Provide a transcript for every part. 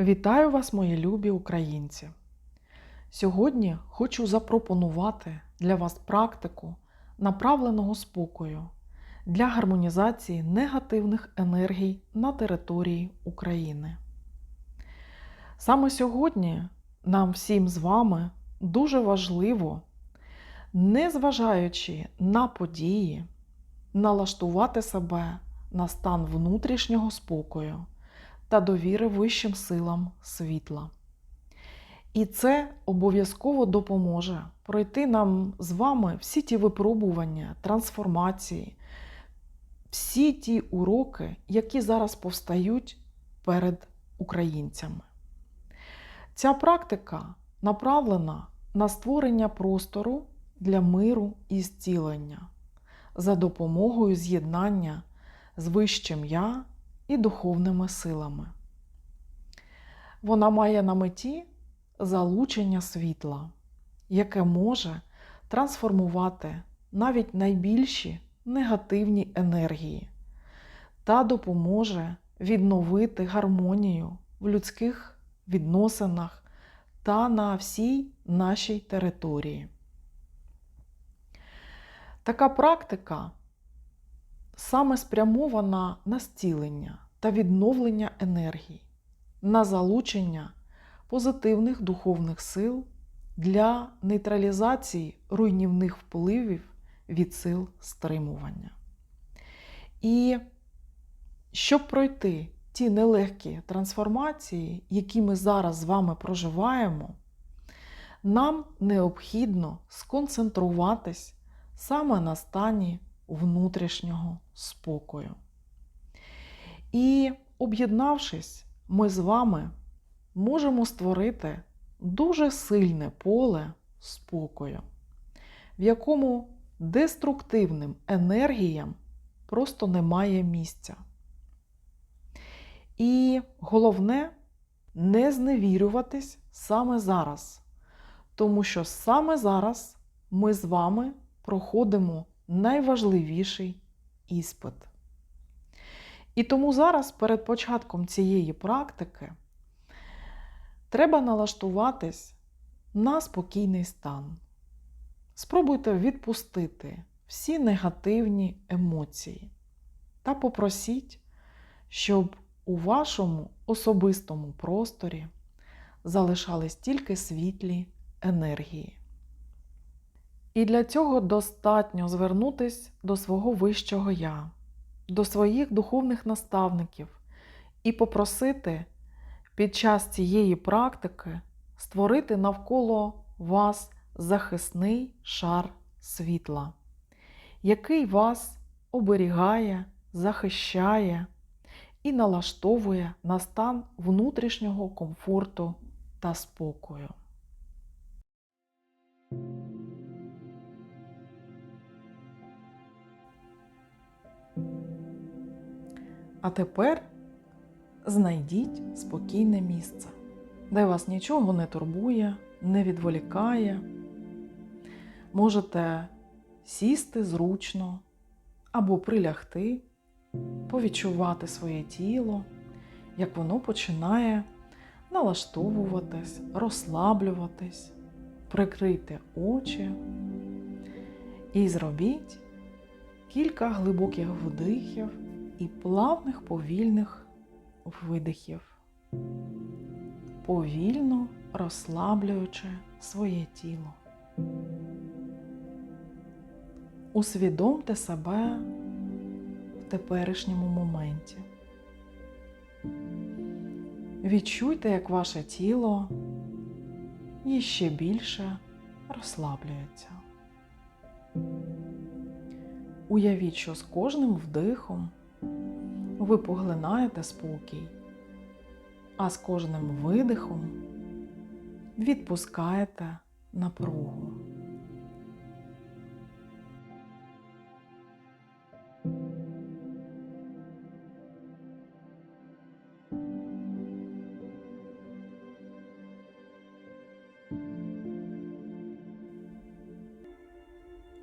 Вітаю вас, мої любі українці! Сьогодні хочу запропонувати для вас практику направленого спокою для гармонізації негативних енергій на території України. Саме сьогодні нам всім з вами дуже важливо, незважаючи на події, налаштувати себе на стан внутрішнього спокою та довіри вищим силам світла. І це обов'язково допоможе пройти нам з вами всі ті випробування, трансформації, всі ті уроки, які зараз повстають перед українцями. Ця практика направлена на створення простору для миру і зцілення за допомогою з'єднання з вищим я і духовними силами. Вона має на меті залучення світла, яке може трансформувати навіть найбільші негативні енергії та допоможе відновити гармонію в людських відносинах та на всій нашій території. Така практика саме спрямована на зцілення та відновлення енергії, на залучення позитивних духовних сил для нейтралізації руйнівних впливів від сил стримування. І щоб пройти ті нелегкі трансформації, які ми зараз з вами проживаємо, нам необхідно сконцентруватись саме на стані внутрішнього спокою. І об'єднавшись, ми з вами можемо створити дуже сильне поле спокою, в якому деструктивним енергіям просто немає місця. І головне не зневірюватись саме зараз, тому що саме зараз ми з вами проходимо найважливіший іспит. І тому зараз, перед початком цієї практики, треба налаштуватись на спокійний стан. Спробуйте відпустити всі негативні емоції та попросіть, щоб у вашому особистому просторі залишались тільки світлі енергії. І для цього достатньо звернутися до свого вищого я, до своїх духовних наставників і попросити під час цієї практики створити навколо вас захисний шар світла, який вас оберігає, захищає і налаштовує на стан внутрішнього комфорту та спокою. А тепер знайдіть спокійне місце, де вас нічого не турбує, не відволікає. Можете сісти зручно або прилягти, повідчувати своє тіло, як воно починає налаштовуватись, розслаблюватись, прикрийте очі і зробіть кілька глибоких вдихів і плавних повільних видихів, повільно розслаблюючи своє тіло. Усвідомте себе в теперішньому моменті. Відчуйте, як ваше тіло іще більше розслаблюється. Уявіть, що з кожним вдихом ви поглинаєте спокій, а з кожним видихом відпускаєте напругу.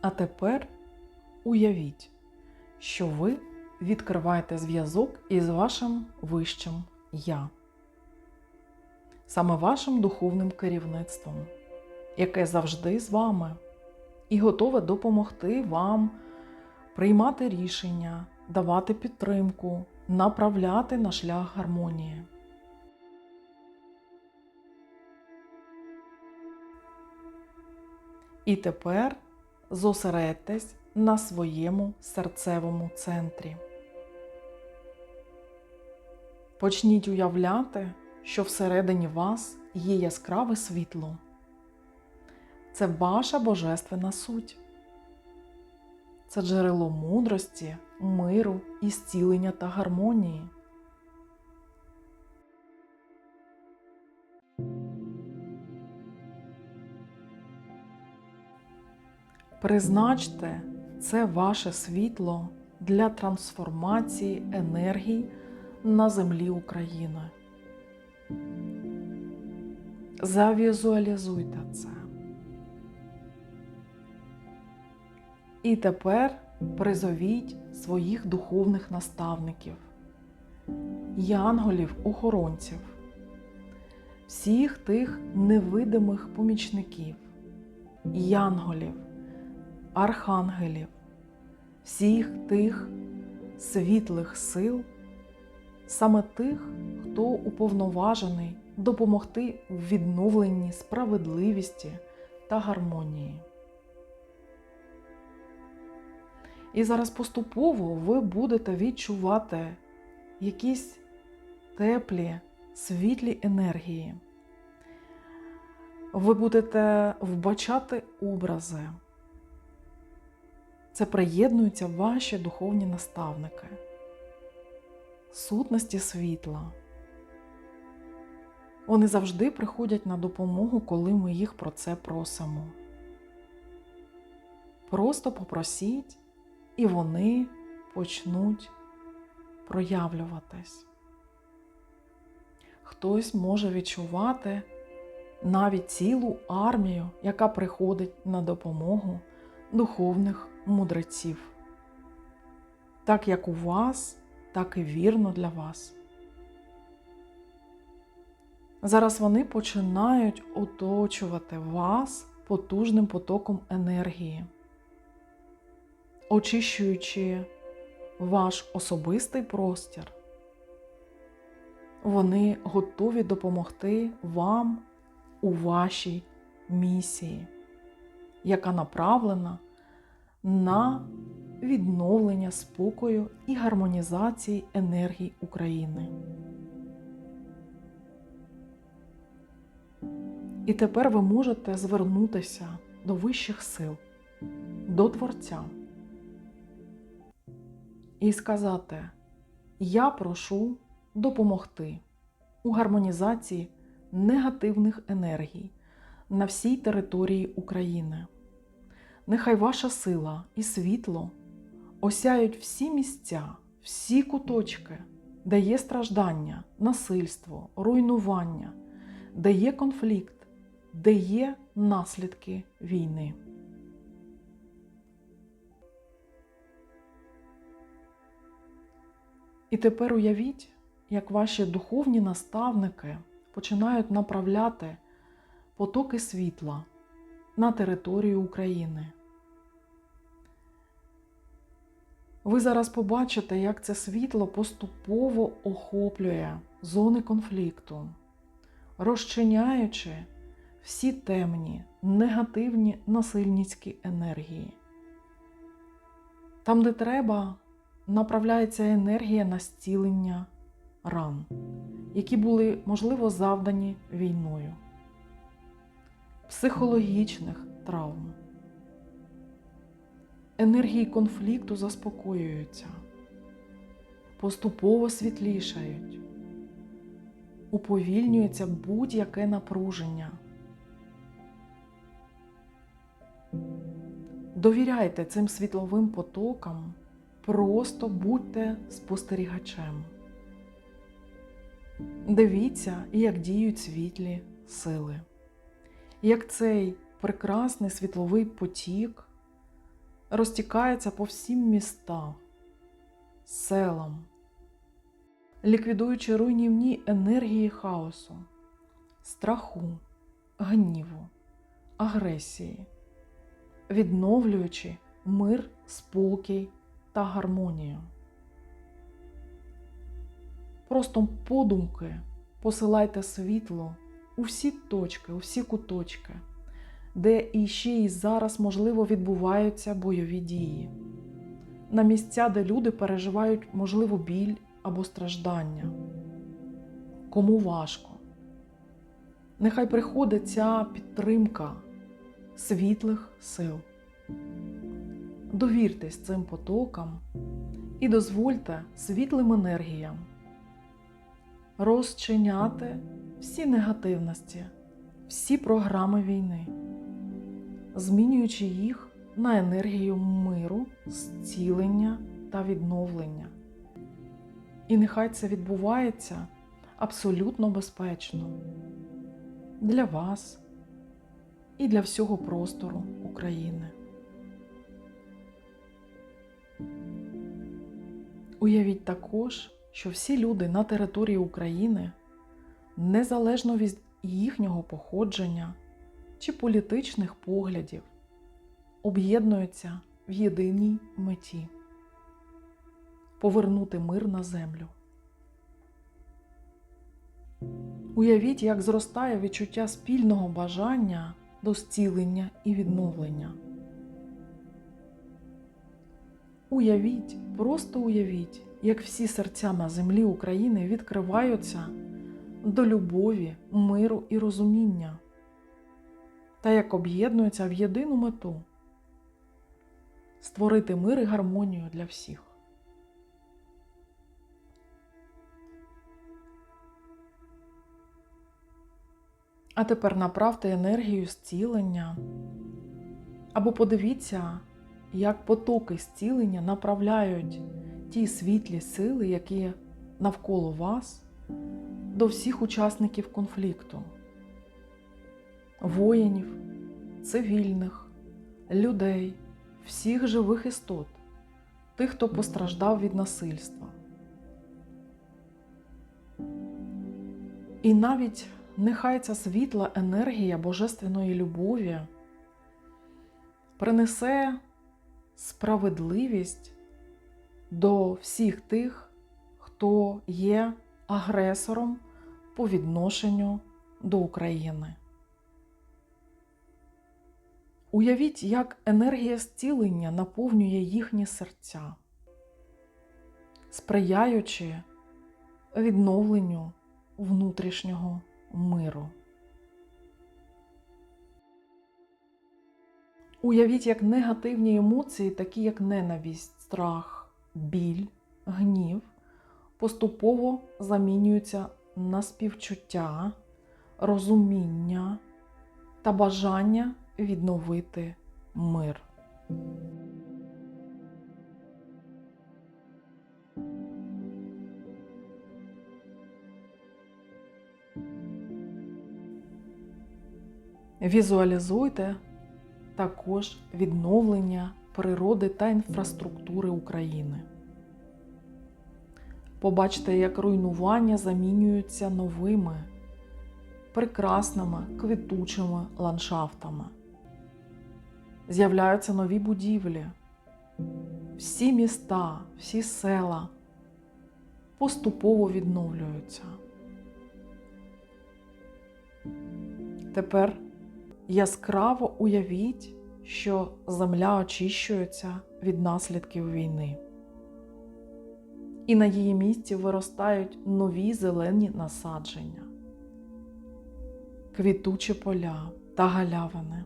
А тепер уявіть, що ви відкриваєте зв'язок із вашим вищим я. саме вашим духовним керівництвом, яке завжди з вами і готове допомогти вам приймати рішення, давати підтримку, направляти на шлях гармонії. І тепер зосередьтесь на своєму серцевому центрі. Почніть уявляти, що всередині вас є яскраве світло. Це ваша божественна суть. Це джерело мудрості, миру, і зцілення та гармонії. Призначте це ваше світло для трансформації енергій на землі України. Завізуалізуйте це. І тепер призовіть своїх духовних наставників, янголів-охоронців, всіх тих невидимих помічників, янголів, архангелів, всіх тих світлих сил, саме тих, хто уповноважений допомогти в відновленні справедливості та гармонії. І зараз поступово ви будете відчувати якісь теплі, світлі енергії. Ви будете вбачати образи. Це приєднуються ваші духовні наставники, сутності світла. Вони завжди приходять на допомогу, коли ми їх про це просимо. Просто попросіть, і вони почнуть проявлюватись. Хтось може відчувати навіть цілу армію, яка приходить на допомогу духовних мудреців. Так як у вас, так і вірно для вас. Зараз вони починають оточувати вас потужним потоком енергії, очищуючи ваш особистий простір. Вони готові допомогти вам у вашій місії, яка направлена на відновлення спокою і гармонізації енергій України. І тепер ви можете звернутися до вищих сил, до Творця і сказати: Я прошу допомогти у гармонізації негативних енергій на всій території України. Нехай ваша сила і світло осяють всі місця, всі куточки, де є страждання, насильство, руйнування, де є конфлікт, де є наслідки війни. І тепер уявіть, як ваші духовні наставники починають направляти потоки світла на територію України. Ви зараз побачите, як це світло поступово охоплює зони конфлікту, розчиняючи всі темні, негативні насильницькі енергії. Там, де треба, направляється енергія на зцілення ран, які були, можливо, завдані війною, психологічних травм. Енергії конфлікту заспокоюються, поступово світлішають, уповільнюється будь-яке напруження. Довіряйте цим світловим потокам, просто будьте спостерігачем. Дивіться, як діють світлі сили, як цей прекрасний світловий потік розтікається по всім містам, селам, ліквідуючи руйнівні енергії хаосу, страху, гніву, агресії, відновлюючи мир, спокій та гармонію. Просто подумки посилайте світло у всі точки, у всі куточки, де іще і зараз, можливо, відбуваються бойові дії, на місця, де люди переживають, можливо, біль або страждання. Кому важко. Нехай приходить ця підтримка світлих сил. Довіртесь цим потокам і дозвольте світлим енергіям розчиняти всі негативності, всі програми війни, змінюючи їх на енергію миру, зцілення та відновлення. І нехай це відбувається абсолютно безпечно для вас і для всього простору України. Уявіть також, що всі люди на території України, незалежно від їхнього походження чи політичних поглядів, об'єднуються в єдиній меті повернути мир на землю. Уявіть, як зростає відчуття спільного бажання до зцілення і відновлення. Уявіть, просто уявіть, як всі серця на землі України відкриваються до любові, миру і розуміння, та як об'єднуються в єдину мету створити мир і гармонію для всіх. А тепер направте енергію зцілення або подивіться, як потоки зцілення направляють ті світлі сили, які навколо вас, до всіх учасників конфлікту, воїнів, цивільних, людей, всіх живих істот, тих, хто постраждав від насильства. І навіть нехай ця світла енергія Божественної любові принесе справедливість до всіх тих, хто є агресором по відношенню до України. Уявіть, як енергія зцілення наповнює їхні серця, сприяючи відновленню внутрішнього миру. Уявіть, як негативні емоції, такі як ненависть, страх, біль, гнів, поступово замінюються на співчуття, розуміння та бажання відновити мир. Візуалізуйте також відновлення природи та інфраструктури України. Побачте, як руйнування замінюються новими, прекрасними квітучими ландшафтами. З'являються нові будівлі, всі міста, всі села поступово відновлюються. Тепер яскраво уявіть, що земля очищується від наслідків війни, і на її місці виростають нові зелені насадження, квітучі поля та галявини.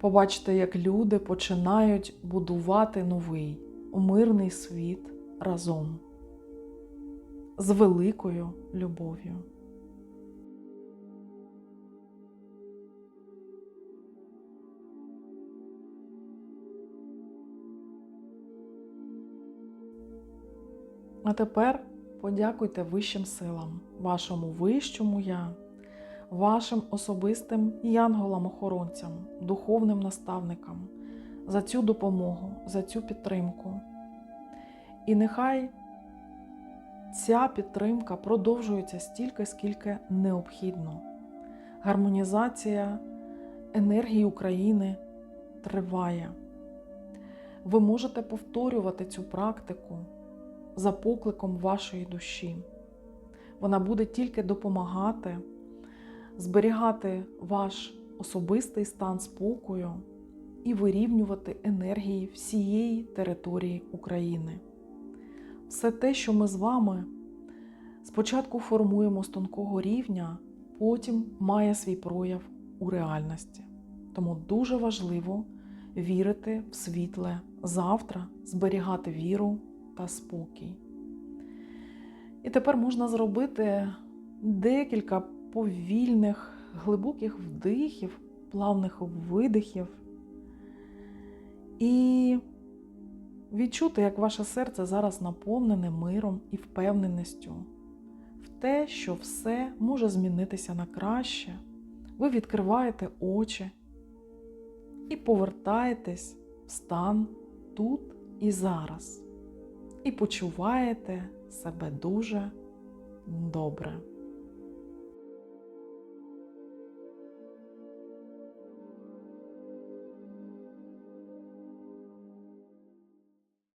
Побачте, як люди починають будувати новий мирний світ разом з великою любов'ю. А тепер подякуйте вищим силам, вашому вищому я, вашим особистим янголам-охоронцям, духовним наставникам за цю допомогу, за цю підтримку. І нехай ця підтримка продовжується стільки, скільки необхідно. Гармонізація енергії України триває. Ви можете повторювати цю практику за покликом вашої душі. Вона буде тільки допомагати зберігати ваш особистий стан спокою і вирівнювати енергії всієї території України. Все те, що ми з вами спочатку формуємо з тонкого рівня, потім має свій прояв у реальності. Тому дуже важливо вірити в світле завтра, зберігати віру та спокій. І тепер можна зробити декілька повільних, глибоких вдихів, плавних видихів. І відчути, як ваше серце зараз наповнене миром і впевненістю в те, що все може змінитися на краще. Ви відкриваєте очі і повертаєтесь в стан тут і зараз. І почуваєте себе дуже добре.